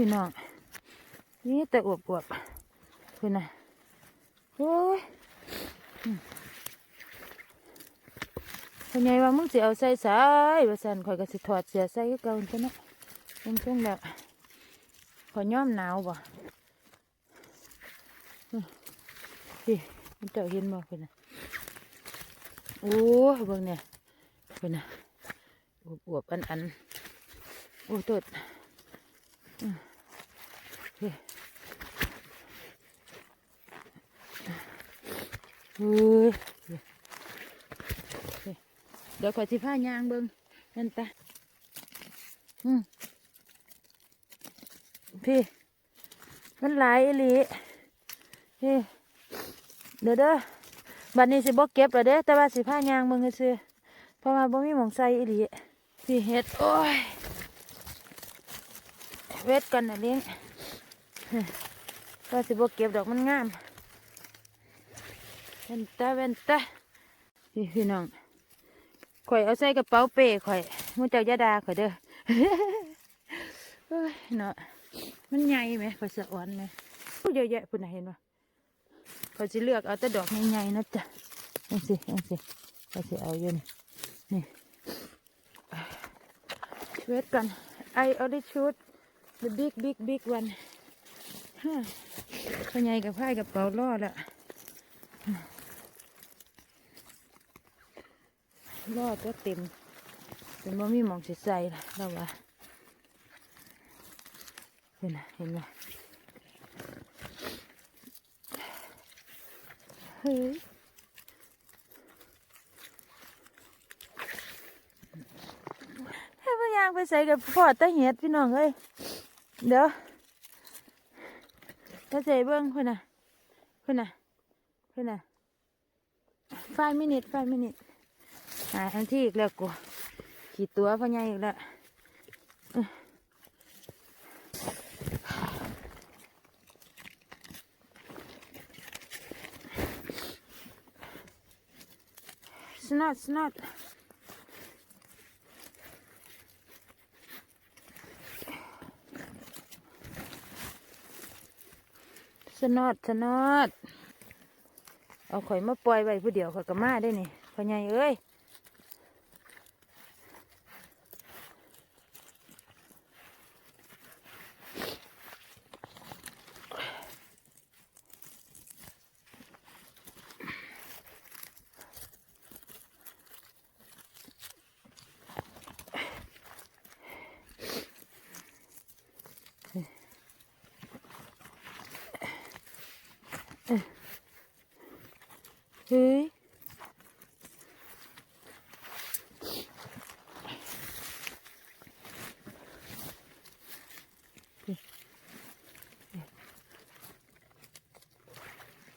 พี่น้องนี่แต่อวบอวบๆเพื่อนะโอ้ยอืมเป็นไงว่ามึงสิเอาใส่สายว่าสันข่อยก็สิถอดเสียใส่ก็เก่าจังนะเป็นช่วงแบบขอยย่อมหนาวบ่พี่มันเจ้าเห็นบ่เพื่อนะโอ้เบิ่งเนี่ยเพื่อนะอวบอวบอันอันโอ้ตด เดี๋ยวขอสิผ้ายางเบิ้งนั่นตาอืมพี่มันหลายอีหลีพี่เดี๋ยวเด้อบัดนี้สิบ่เก็บแล้วเด้อแต่ว่าสิผ้ายางเบิ้งซื่อเพราะว่าบ่มีหมองใส่อีหลีพี่เฮ็ดโอ้ยเวทกันนะเลี้ยง ก็สิบ่เก็บดอกมันงามเวนตาเวนตาพี่พี่น้องข่อยเอาใส่กระเป๋าเป้ข่อยมุเจ้ายาดาข่อยเด้อเฮ้ยเนาะมันใหญ่ไหมข่อยสะอ่อนไหมเยอะแยะปุ่นะเห็นปะข่อยจะเลือกเอาแต่ดอกใหญ่ๆนะจ๊ะนี่สินี่สิข่อยจะเอาอยู่นี่นี่เวทกัน I already shoot the big big big one ฮะข่อใหญ่กับพ่กระเป๋าล่อแล้วรอดก็เต็มเป็นว่ามีหมองสิใส่ละเราว่าเห็นไหมเห็นไหมเฮ้ยให้พยางไปใส่กับพ่อตาเหียดพี่น้องเอ้ยเดี๋ยว ถ้าใส่เบิ้งเพื่อนน่ะเพื่อนน่ะเพื่อนน่ะ five minute five minute หาทันที่อีกแล้วกูขี่ตัวพ่อใหญ่อีกแล้วสนอดสนอด นอดสนอด เอาข่อยมาปล่อยไว้ผู้เดียวข่อยก็มาได้นี่พ่อใหญ่เอ้ย เฮ้ย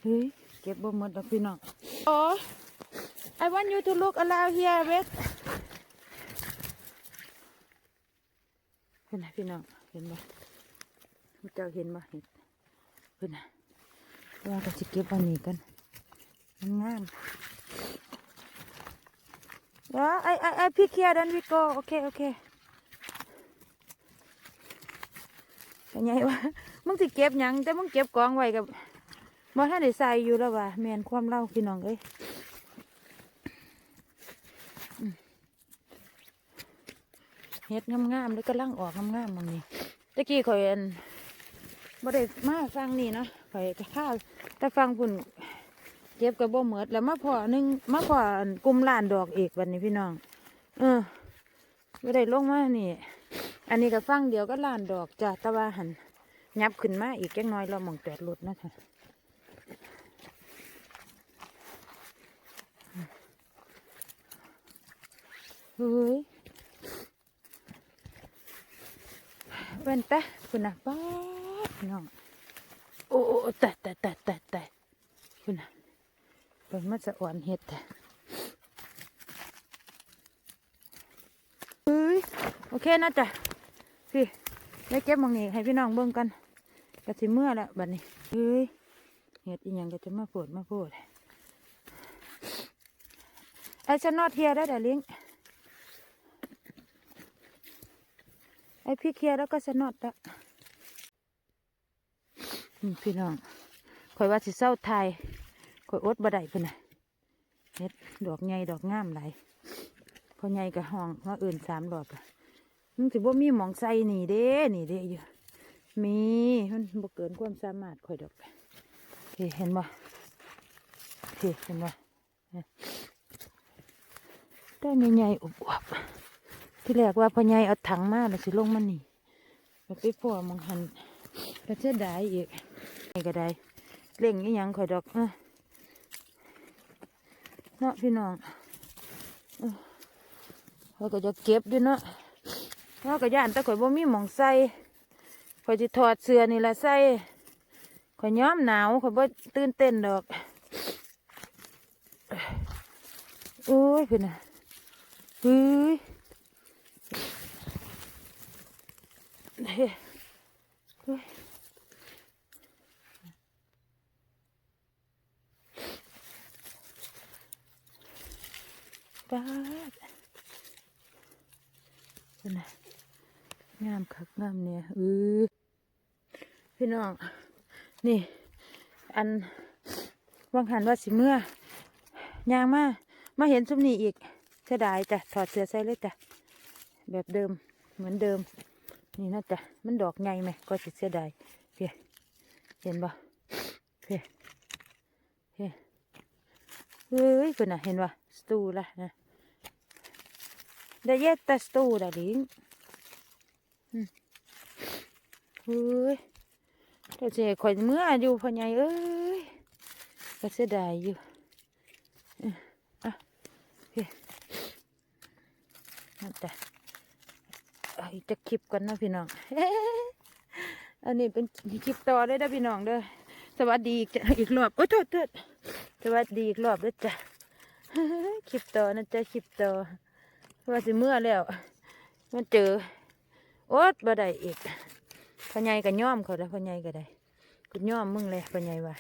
เฮ้ยเก็บบ่หมดดอกพี่น้องโอ้ I want you to look around here wait เห็นไหมพี่น้องเห็นบ่เจ้าเห็นบ่เห็นเห็นไหม ว่าก็จะเก็บอันนี้กันงามว้าไอไอไอพี่เคียดันวิโกโอเคโอเคเป็นไงวะมึงสิเก็บยังแต่มึงเก็บกองไว้กับบ่ท่านได้ใส่อยู่แล้ววะแมนความเล่าพี่น้องเอ้ยเฮ็ดงามๆแล้วก็ลังออกงามๆมึงนี่ตะกี้ข่อยอันบ่ได้มาฟังนี่เนาะข่อยก็ข้าว แต่ฟังพุ่นเก็บกับบ่เหมือดแล้วมาพอนึงมาพออันกลุ่มล้านดอกเอกวันนี้พี่น้อง เออไม่ได้ลงมานี่ อันนี้ก็ฟังเดียวก็ล้านดอกจ้ะแตะว่าหันยับขึ้นมาอีกจังน้อยเราหมองแตดรถนะคะเฮ้ยเป็นแตะคุณนะป้าน้อง โอ้โอ้แต่แต่แต่แต่แต่คุณน่ะเป็นมันจะอ่อนเห็ดแต่เฮ้ยโอเคนะจ๊ะพี่ได้เก็บมองนี้ให้พี่น้องเบิ่งกันกะสิเมื่อแล้วบัดนี้เฮ้ยเห็ดอีหยังก็จะมาโปวดมาโปวดไอ้ฉันนอดเทียได้แต่ลิงไอ้พี่เคียแล้วก็ฉันนอดละ พี่น้องคอยว่าสิเศร้าไทยคอยอดบ่ได้เพิ่นน่ะเฮ็ดดอกใหญ่ดอกงามหลายพอใหญ่กับห้องว่าอื่นสามดอกอะมันสิบ่มีหมองใส่นี่เด้นี่เด้อยู่มีมันบ่เกินความสามารถคอยดอกพี่เห็นบ่พี่เห็นบ่ได้ใหญ่ๆอวบๆที่แรกว่าพอใหญ่เอาถังมาแล้วสิลงมานี่ไปพ่อมองหัน ก็จะได้อีกนี่ก็ได้เล่งอีหยังข่อยดอกเอ้อเนาะพี่น้องเราก็จะเก็บด้วยเนาะเราก็ย่านแต่ข่อยบ่มีหมองใส่ข่อยจะถอดเสื้อนี่ละใส่ข่อยย้อมหนาวข่อยบ่ตื่นเต้นดอกโอ้ยพี่น่ะเฮ้ยเฮ้ยเฮ้ย ป้าดเป็นไงงามคักงามเนี่ยเออพี่น้อง นี่ อันวังหันว่าสิเมื่อยางมามาเห็นซุ้มนี่อีกเสียดายจ้ะถอดเสื้อใส่เลยจ้ะแบบเดิมเหมือนเดิม นี่นะจ้ะมันดอกใหญ่ไหมก็สิเสียดายเพียเห็นบ่เพียเพียเฮ้ยคุณน่ะเห็นบ่สตูละนะ Da jättestora ring. Mm. เฮ้ยแต่เจ๊ข่อยเมื่ออยู่พ่อใหญ่เอ้ยก็เสียดายอยู่อะเฮ้ยนั่นแต่เอีกจะคลิปกันนะพี่น้องอันนี้เป็นคลิปต่อเลยนะพี่น้องเด้อสวัสดีอีกรอบโอ้โทษโทษสวัสดีอีกรอบด้วยจ้ะคลิปต่อนะจ๊ะคลิปต่อว่าสิเมื่อแล้วมันเจอโอ๊ตบ่ได้อีกพ่อใหญ่ก็ย่อมเขาแล้วพ่อใหญ่ก็ได้กูย่อมมึงเลยพ่อใหญ่ว่า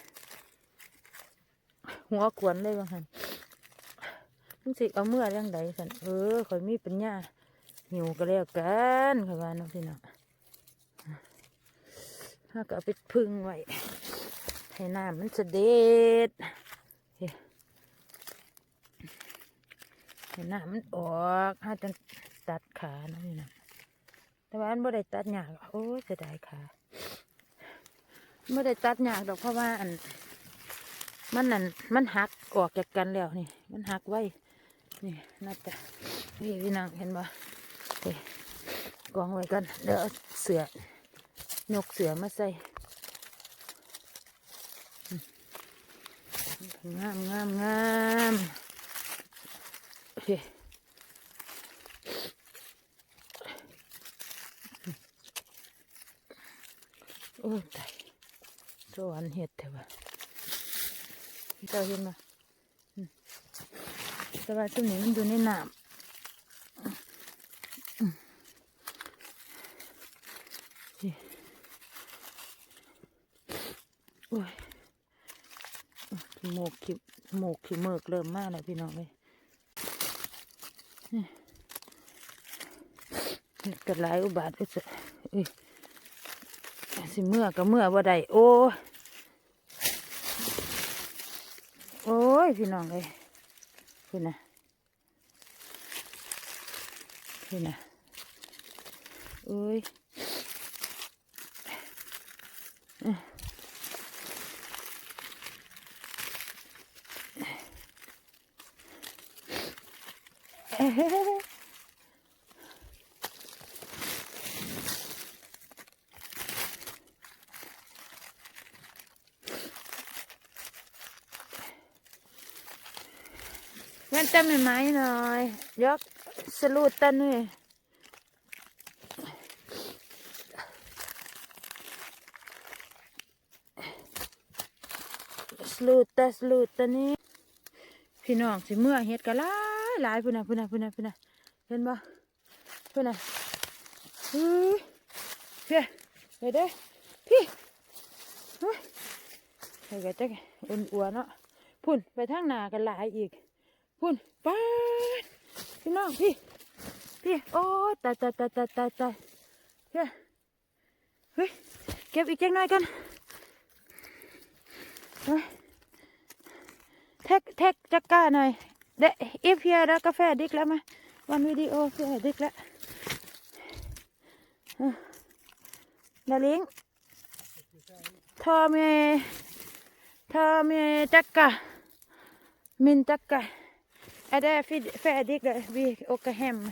หัวขวนเลยว่าหันมึงสิเอาเมื่อเรื่องใดสันเออข่อยมีปัญญา หิวก็แล้วกันข่อยว่าน้องพี่น้องถ้าก็เอาไปพึ่งไว้ให้น้ำมันเสด็จเห็นหน้ามันออกถ้าจะตัดขานะนี่นะแต่ว่าอันบ่ได้ตัดหยากโอ้ยจะได้ขาไม่ได้ตัดหยากดอกเพราะว่าอันมันนั่นมันหักออกจากกันแล้วนี่ มันหักไว้นี่น่าจะนี่พี่นางเห็นบ่ กองไว้กันเดี๋ยวเอเสือยกเสือมาใส่งามงามงามโอเคโอ้ยตายสวรรค์เห็ดเถอะวะพี่เจ้าเห็นมาแต่ว่าช่วงนี้มันอยู่ในน้ำอืมนี่โอ้ยขี้โมกขี้โมกขี้เมิกเริ่มมากแล้วพี่น้องเลยกันหลายอุบาทเอ้ยจะเอ้ยสิเมื่อก็เมื่อบ่ได้โอ้ยโอ้ยพี่น้องเอ้ยพี่นะพี่นะโอ้ยเอ้ย งั้นจำเป็นไหมหน่อย ยกสลูดตันนี่สลูดตาสลูดตันนี่พี่น้องสิเมื่อเฮ็ดกันหลาายหลายพุ่นน่ะพุ่นน่ะพุ่นน่ะพุ่นน่ะเห็นบ่พุ่นน่ะเฮ้ยเพี่เดี๋ยเด้อพี่เฮ้ยไปกันจักอุ่นอัวเนาะพุ่นไปทางหน้ากันหลายอีก พุ่นป้าดพี่น้องพี่พี่โอ้ตายตายตายตายตายตายเฮ้ยเฮ้ยเก็บอีกแจ้งหน่อยกันเฮ้ยแท็กแท็กจักก้าหน่อย de if je dat café dik laat maar want we die over dik laat na ling thame thame takka min takka är det färdigt vi åker hem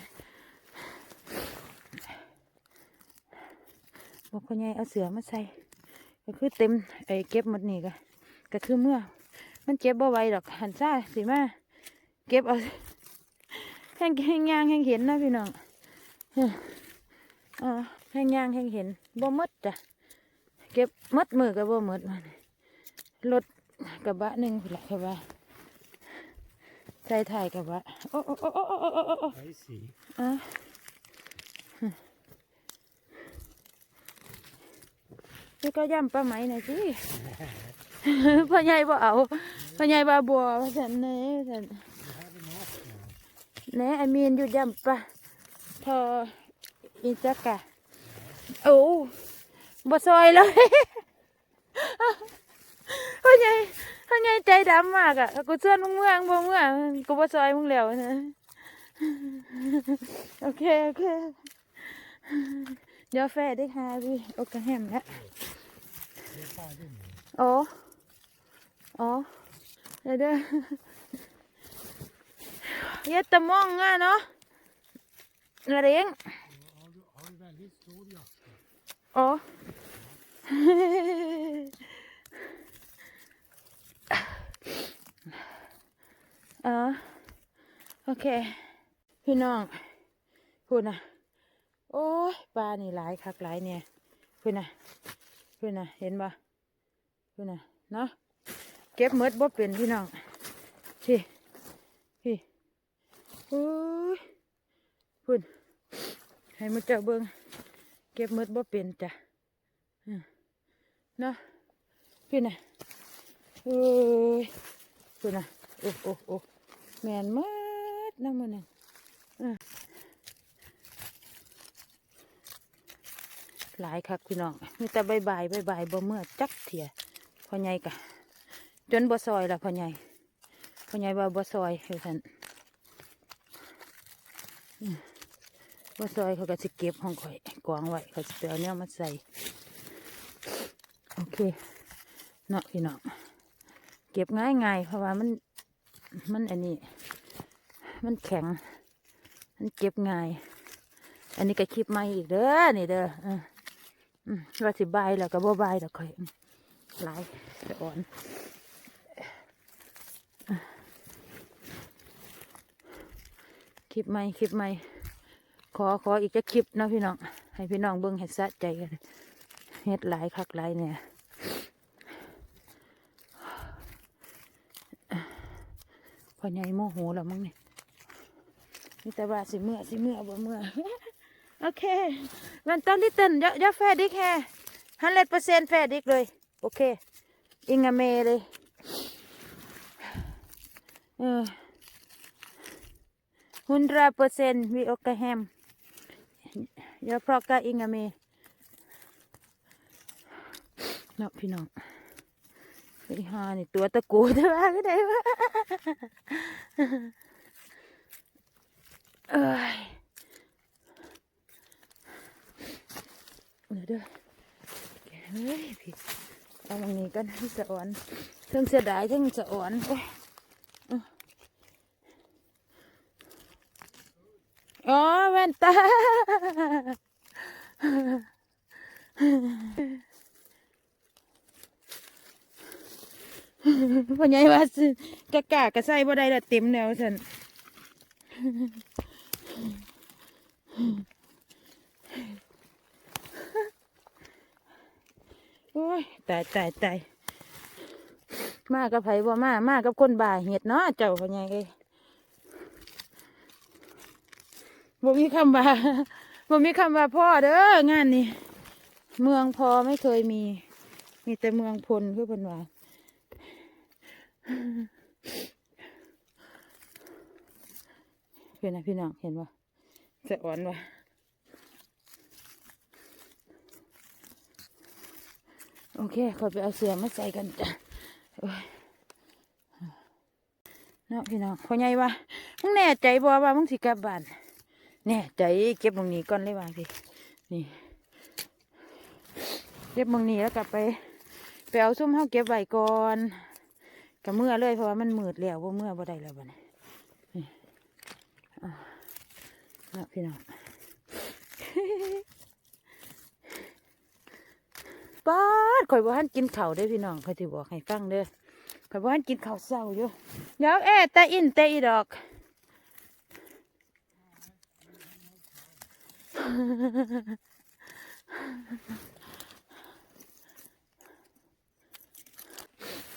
บอกคนใหญ่เอาเสือมาใส่ก็คือเต็มไอ้เก็บหมดนี่ก็ก็คือเมื่อ มันเก็บบ่ไว้ดอกหันซ่าสิมา เก็บเอาแห้งแห้งยางแห้งเห็นนะพี่น้องอแห้งยางแห้งเห็นบ่มดจ้ะเก็บมัดมือกับบ่มดมันรถกระบะหนึ่งหลักระบะใส่ถ่ายกระบะโอ้โอ้โอ้โอ้โอ้โอ้โอ้ไอ้สีอะพี่ก็ย่ำปลาไหมหน่อยสิพ่อใหญ่บ่เอาพ่อใหญ่บ่บัวว่าฉันเนี่ยฉัน เน่อมีนอยู่ยำปลาทออีจักกะโอ้บ่ซอยเลยพ่อใหญ่พ่อใหญ่ใจดำมากอะกูชวนมึงเมืองบ่เมืองกูบ่ซอยมึงแล้วนะโอเคโอเคเดี๋ยวแฟได้หาวิโอกาแฮมแล้วอ๋ออ๋อเดี๋ยว เด้อเย็ดตะมองอะเนาะนาเรงอ๋ออ๋อโอเค พี่น้องพูดนะโอ้ยปลานี่หลายคักหลายเนี่ยพูดนะพูดนะเห็นบ่พูดนะเนาะเก็บหมดบ่เป็นพี่น้องพี่พี่ โอ้ยพูดให้มาเจ้าเบิงเก็บหมดบ่เป็นจ้ะเนาะพี่นะโอ้ยพูดนะโอ้โอ้โอ้แมนหมดน้ำมันน่ะหลายครับพี่น้องมีแต่ใบใบใบใบบ่เมื่อจักเถียพ่อใหญ่กะจนบ่ซอยละพ่อใหญ่พ่อใหญ่ว่าบ่ซอยคือท่าน อืมบ่ซอยเขาก็สิเก็บของข่อยกองไว้เขาสิไปเอาแนวมาใส่ โอเคเนาะพี่น้องเก็บง่ายง่ายเพราะว่ามันมันอันนี้ มันแข็ง มันเก็บง่าย อันนี้ก็คลิปใหม่อีกเด้อนี่เด้ออืมว่าสิบายแล้วก็บ่บายแล้วค่อยหลายจะอ่อน คลิปใหม่คลิปใหม่ขอขออีกจะคลิปนะพี่น้อง ให้พี่น้องเบิ่งเห็ดสะใจกันเฮ็ดหลายคักหลายเนี่ยพอใหญ่โมโหแล้วมั้งเนี่ยนี่แต่ว่าสิเมื่อสิเมื่อบ่เมื่อโอเควันต้นลิตเติ้ลยอแฟดิกแฮฮันเลดเปอร์เซ็นต์แฟดิกเลย โอเค อิงอเมเลยเออ ฮุนดาเปอร์เซนวิ åker hem. Jag plockar inga mer. Ja, no, pinon. ไปหาในตัวตะโกนว่าก็ได้ว่าเอ้ยเดี๋ยวด้อเฮ้ยพี่เอาตรงนี้กันทั้งสะอ้อนทั้งเสียดายทั้งสะอ้อนโอ้ ว่นตา พ่อใหญ่ว่าสิกะกะกะใส่บ่ได้ละเต็มแล้วฉันโอ้ยตายตายตายมากับไผบ่มามากับคนบ่าเห็ดเนาะเจ้าพ่อใหญ่เอ้ย บ่มีคำว่าบ่มีคำว่าพ่อเด้องานนี้ เมืองพอไม่เคยมี มีแต่เมืองพลคือเพิ่นว่าเห็นนะพี่น้องเห็นว่าจะอ่อนว่าโอเคขอไปเอาเสือมาใส่กันจ้ะเนาะพี่น้องพ่อใหญ่ว่ามึงแน่ใจบ่ว่ามึงสิกลับบ้าน แน่ใจเก็บตรงนี้ก่อนเลยว่าสินี่ เก็บตรงนี้แล้วกลับไปไปเอาซุ่มเฮาเก็บไว้ก่อนกับเมื่อเลยเพราะว่ามันมืดแล้วว่าเมื่อบ่ได้แล้วบัดนี้นี่อะเนะพี่น้องป้าดข่อยบ่ทันกินข้าวเด้พี่น้องข่อยสิบอกให้ฟังเด้อข่อยบ่ทันกินข้าวเช้าอยู่เดี๋ยวแอแต่อินแต่อีดอก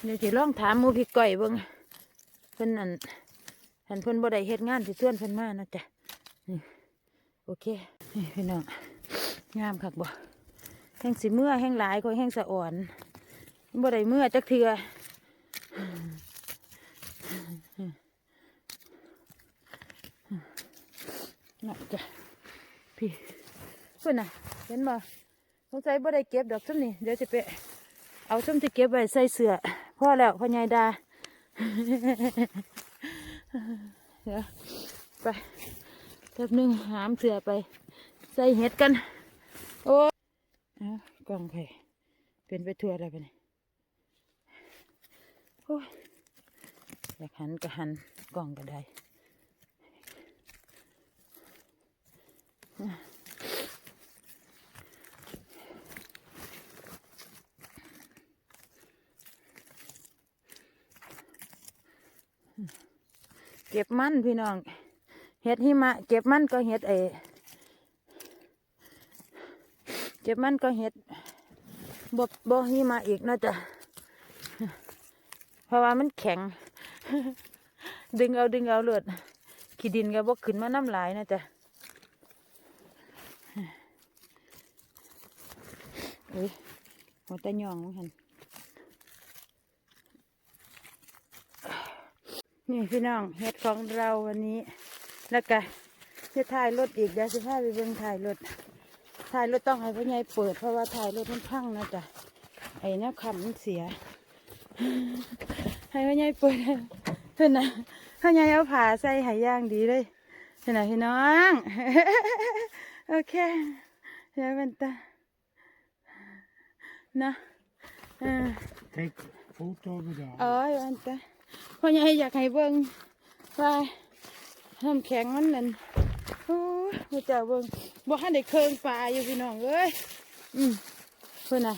เดี๋ยวสิลองถามมูพี่ก้อยเบิ่งเพิ่นนั่นเห็นเพิ่นบ่ได้เฮ็ดงานสิชวนเพิ่นมานะจ๊ะนี่โอเคนี่พี่น้องงามคักบ่แห้งสิเมื่อแห้งหลายคอยแห้งสะอ่อนบ่ได้เมื่อจักเทือน่ะจ้ะพี่เพื่นน่ะ เห็นบ่สงสัยบ่ได้เก็บดอกส้มนี่เดี๋ยวจะไปเอาส้มที่เก็บไว้ใส่เสื้อพ่อแล้วพ่อใหญ่ดาเดี๋ยวไปแป๊บหนึงหามเสื้อไป ใส่เห็ดกัน โอ้กล่องไผ่เป็นไปทั่วอะไรไปเนี่ยโอ้ยอยากหันก็หันกล่องก็ได้ เก็บมันพี่น้อง เห็ดหิมะ เก็บมันก็เห็ดเอเก็บมันก็เห็ดบ่บ่หิมาอีกเนาะจ้ะเพราะว่ามันแข็ง ดึงเอาดึงเอาเลือดขี้ดินก็บ่ขึ้นมาน้ำลายนะจ้ะเอ้ยหัวตะยองมั้งหัน นี่พี่น้องเห็ดของเราวันนี้ แล้วก็จะถ่ายรถอีกเดี๋ยวจะพาไปเบิ่งถ่ายรถถ่ายรถต้องให้พ่อใหญ่เปิดเพราะว่าถ่ายรถมันพังนะจ๊ะไอ้แนวคำมันเสีย ให้พ่อใหญ่เปิดเพื่อนนะพ่อใหญ่เอาผ้าใส่ใหายย่างดีเลยเพื่อนนะพี่น้องโอเคเดี๋ยวเป็นตานะเออ Take photo of the เอ๋อเป็นตา พ่อใหญ่อยากให้เบิ่งว่าน้ำแข็งมันนั่นโอ้ยพระเจ้าเบิ่งบ่ทันได้เคิงปลาอยู่พี่น้องเอ้ยอืมเพื่อนน่ะ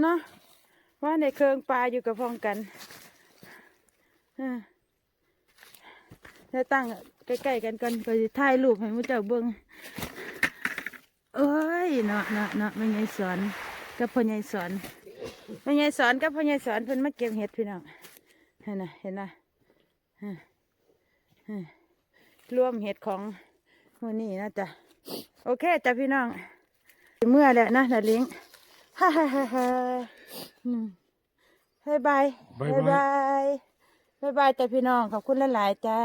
เนาะว่าในเคืองปลาอยู่กับพ้องกันอ่าแล้วตั้งใกล้ๆกันกันก็จะถ่ายรูปให้มุเจ้าเบิ้งเอ้ยเนาะเนาะเนาะแม่ยายสอนกับพ่อใหญ่สอนแม่ยายสอนกับพ่อใหญ่สอนเพิ่นมาเก็บเห็ดพี่น้อง เห็นนะเห็นนะอ่าอ่ารวมเห็ดของมื้อนี้นะจ๊ะโอเคจ้ะพี่น้อง เมื่อแล้วนะนาลิงฮ่าฮ่าฮ่าฮ่าอืมบายบายบ๊ายบายบายบายบายจ้ะพี่น้องขอบคุณหลายๆจ้า